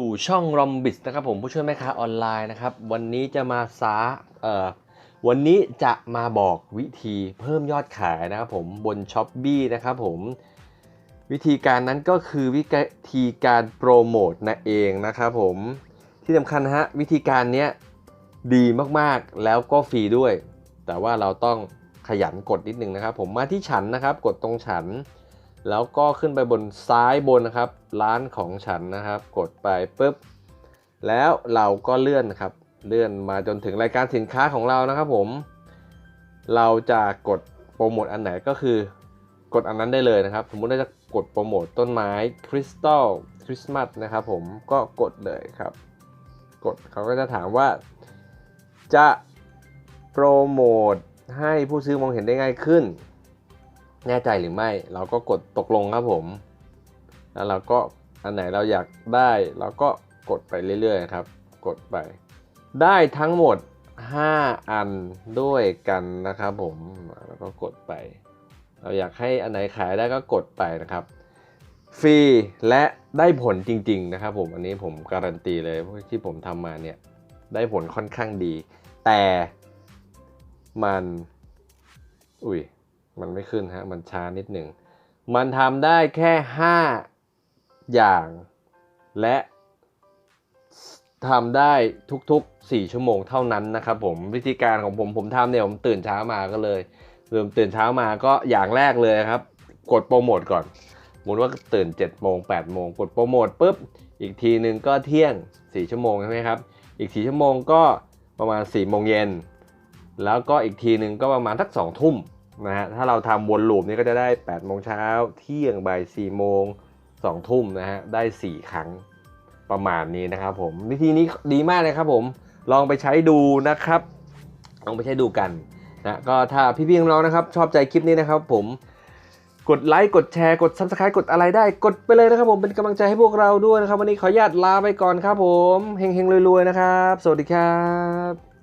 สู่ช่องรอมบิสนะครับผมผู้ช่วยแม่ค้าออนไลน์นะครับ วันนี้จะมาสาเอ่อวันนี้จะมาบอกวิธีเพิ่มยอดขายนะครับผมบน s h อ p e e นะครับผมวิธีการนั้นก็คือวิธีการโปรโมทนั่นเองนะครับผมที่สำคัญฮะวิธีการนี้ดีมากๆแล้วก็ฟรีด้วย แต่ว่าเราต้องขยันกดนิดนึงนะครับ ผมมาที่ฉันนะครับ กดตรงฉัน แล้วก็ขึ้นไปบนซ้ายบนนะครับ ร้านของฉันนะครับ กดไปปุ๊บ แล้วเราก็เลื่อนครับ เลื่อนมาจนถึงรายการสินค้าของเรานะครับผม เราจะกดโปรโมทอันไหนก็คือกดอันนั้นได้เลยนะครับ สมมติเราจะกดโปรโมทต้นไม้คริสตัลคริสต์มาสนะครับ ผมก็กดเลยครับ กดเขาก็จะถามว่า จะโปรโมทให้ผู้ซื้อมองเห็นได้ง่ายขึ้น แน่ใจหรือไม่ เราก็กดตกลงครับผม แล้วเราก็อันไหนเราอยากได้เราก็กดไปเรื่อยๆครับ กดไป ได้ทั้งหมด 5 อันด้วยกันนะครับผมแล้วก็กดไป เราอยากให้อันไหนขายได้ก็กดไปนะครับฟรีและได้ผลจริง ๆ นะครับ ผมอันนี้ผมการันตีเลยที่ผมทำมาเนี่ยได้ผลค่อนข้างดี แต่มัน อุ้ย มันไม่ขึ้นฮะ มันช้านิดหนึ่ง มันทำได้แค่ 5 อย่าง และทำได้ทุกๆ 4 ชั่วโมงเท่านั้นนะครับผม วิธีการของผมผมทำเนี่ยผมตื่นเช้ามาก็เลยเริ่มตื่นเช้ามาก็อย่างแรกเลยครับ กดโปรโมทก่อนสมมติว่าตื่น7โมง8โมงกดโปรโมทปุ๊บ อีกทีหนึ่งก็เที่ยง 4 ชั่วโมงใช่ไหมครับ อีก 4 ชั่วโมงก็ประมาณ4โมงเย็น แล้วก็อีกทีหนึ่งก็ประมาณทัก2ทุ่ม นะฮะถ้าเราทำวนลูปนี้ก็จะได้8โมงเช้าเที่ยงบ่าย4โมง2ทุ่มนะฮะได้ 4 ครั้งประมาณนี้นะครับผมวิธีนี้ดีมากเลยครับผมลองไปใช้ดูนะครับ ลองไปใช้ดูกันนะก็ถ้าพี่ๆน้องๆนะครับ ชอบใจคลิปนี้นะครับผมกดไลค์กดแชร์กด subscribe กดอะไรได้ กดไปเลยนะครับผมเป็นกำลังใจให้พวกเราด้วยนะครับ วันนี้ขออนุญาตลาไปก่อนครับผมเฮงๆรวยๆนะครับ สวัสดีครับ